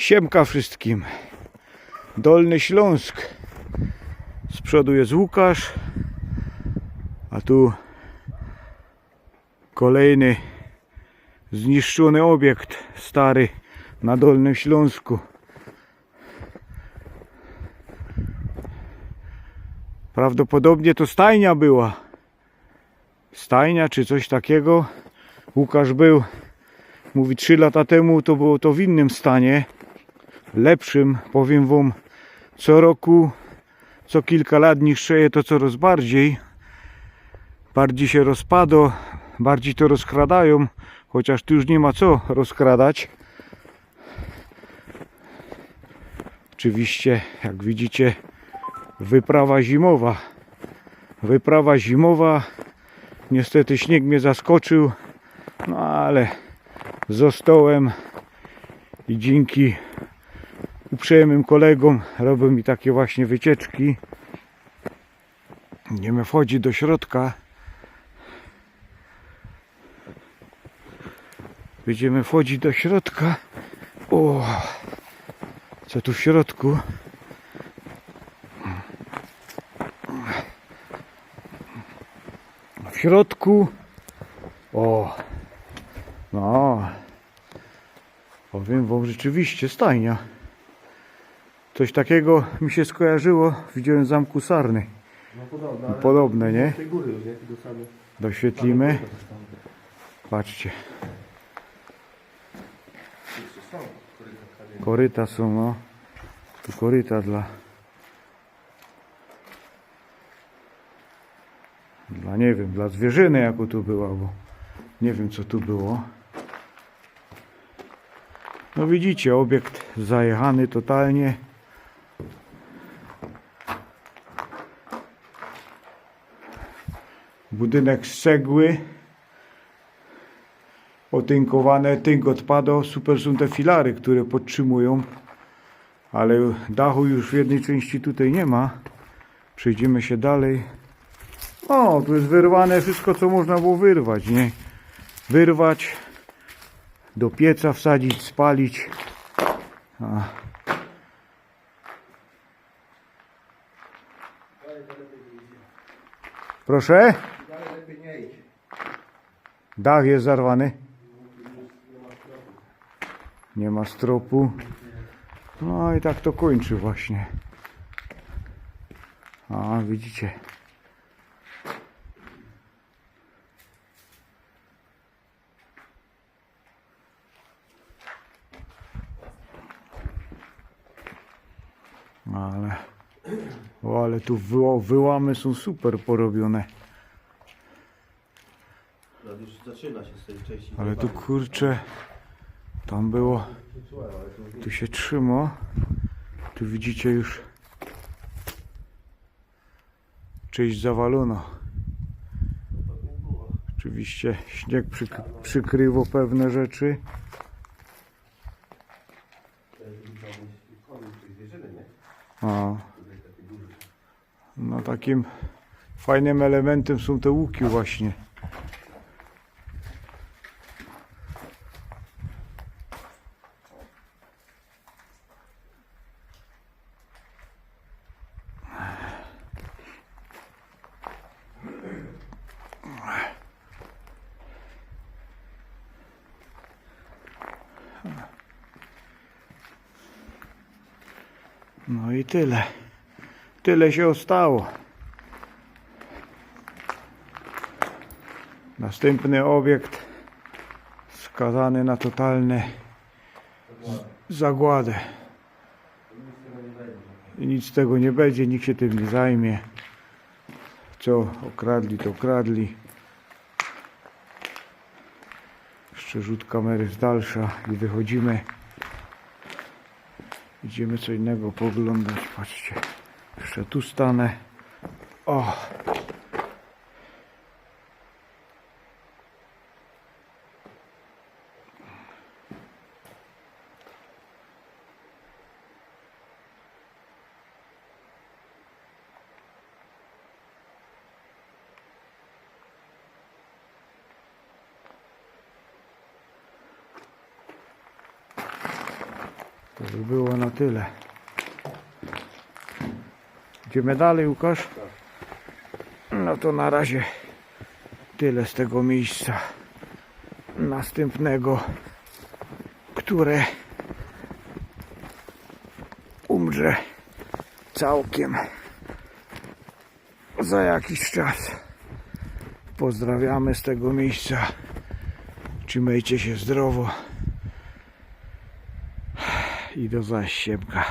Siemka wszystkim. Dolny Śląsk. Z przodu jest Łukasz. A tu kolejny zniszczony obiekt stary na Dolnym Śląsku. Prawdopodobnie to stajnia była. Stajnia czy coś takiego. Łukasz był, mówi 3 lata temu, to było to w innym stanie. Lepszym, powiem wam, co roku, co kilka lat niszczeje to coraz bardziej. Bardziej się rozpada, bardziej to rozkradają, chociaż tu już nie ma co rozkradać. Oczywiście, jak widzicie, wyprawa zimowa. Wyprawa zimowa. Niestety śnieg mnie zaskoczył, no ale zostałem i dzięki uprzejmym kolegom robią mi takie właśnie wycieczki. Będziemy wchodzić do środka. Będziemy wchodzić do środka. O, co tu w środku? W środku. O, no. Powiem wam rzeczywiście stajnia. Coś takiego mi się skojarzyło. Widziałem w zamku Sarny. No podobno, ale Podobne, nie? tej góry już, nie? Same. Doświetlimy. tam. Patrzcie. Jeszcze są korytarze. Koryta są, no. Tu koryta dla... Dla, nie wiem, dla zwierzyny jako tu była, bo nie wiem co tu było. No widzicie, obiekt zajechany totalnie. Budynek z cegły. Otynkowane, tynk odpadał. Super są te filary, które podtrzymują. Ale dachu już w jednej części tutaj nie ma. Przejdziemy się dalej. O, tu jest wyrwane wszystko, co można było wyrwać, nie? Wyrwać, do pieca wsadzić, spalić. A. Proszę? Dalej lepiej nie idź. Dach jest zarwany. Nie ma stropu. No i tak to kończy właśnie. A widzicie. Ale, o, ale tu wyła- wyłamy są super porobione. Zaczyna się z tej części. Ale tu kurczę, tam było, tu się trzyma. Tu widzicie już część zawalona. Oczywiście śnieg przyk- przykryło pewne rzeczy. A, no takim fajnym elementem są te łuki właśnie. No i tyle. Tyle się ostało. Następny obiekt skazany na totalne zagładę. I nic z tego nie będzie, nikt się tym nie zajmie. Co okradli, to okradli. Jeszcze rzut kamery z dalsza i wychodzimy. Idziemy co innego pooglądać. Patrzcie. Jeszcze tu stanę. O! To by było na tyle. Idziemy dalej, Łukasz? No to na razie tyle z tego miejsca następnego, które umrze całkiem za jakiś czas. Pozdrawiamy z tego miejsca. Trzymajcie się zdrowo i do zasiemka.